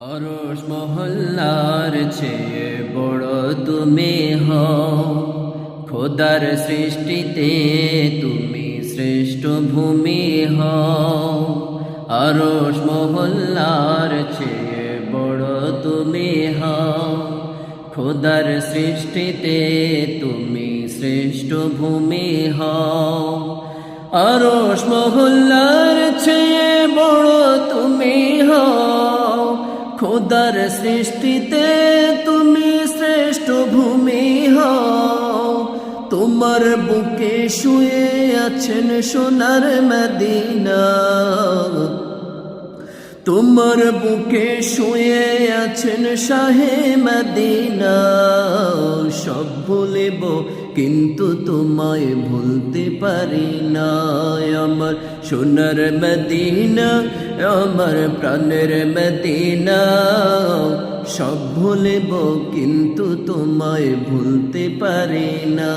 অরস মহল্লার চেয়ে বড় তুমি হও। খোদার সৃষ্টিতে তুমি শ্রেষ্ঠ ভূমি হও। অরস মহল্লার চেয়ে বড় তুমি হও। খোদার সৃষ্টিতে তুমি শ্রেষ্ঠ ভূমি হও। অরস মহল্লার খোদার সৃষ্টিতে তুমি শ্রেষ্ঠ ভূমি হও। তোমার বুকে শুয়ে আছেন সোনার মদিনা। তোমার বুকে শুয়ে আছেন শাহে মদিনা। সব ভুলিব, কিন্তু তোমায় ভুলতে পারি না। আমার সোনার মদিনা আমার প্রাণের মদিনা। সব ভুলব কিন্তু তোমায় ভুলতে পারি না।